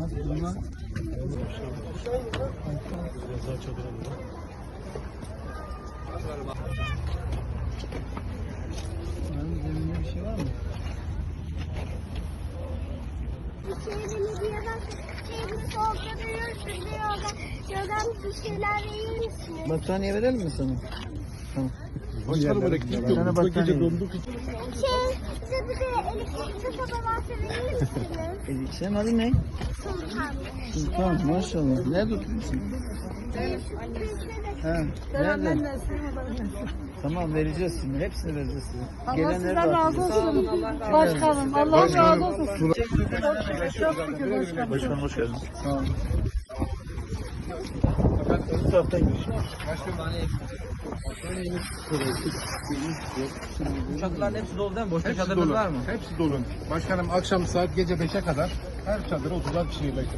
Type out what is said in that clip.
Bir şey var mı? Şeyde Libya'dan şeyimiz ortada yürüyorlar. Yoldan bir şeyler verir misiniz? Battaniye verelim mi sana? Tamam. Başkanım elektrik yok. Sana Bu gece donduk. Şey, size bir de elektrikli soba varsa verir misiniz? Senin adın ne? Sultan. Sultan maşallah. Nerede oturuyorsun? Ha, nerede? Tamam vereceğiz şimdi. Hepsini vereceğiz size. Allah Gelenleri sizden de razı olsun. Başkanım Allah razı olsun. Başkanım hoş geldiniz. Sağ olun. Bu taraftan giriş. Uçakların hepsi dolu değil mi? Boşta Hepsi çadırınız dolu. var mı? Hepsi dolu. Başkanım akşam saat gece 5'e kadar her çadıra 30'ar kişiyi bekliyoruz.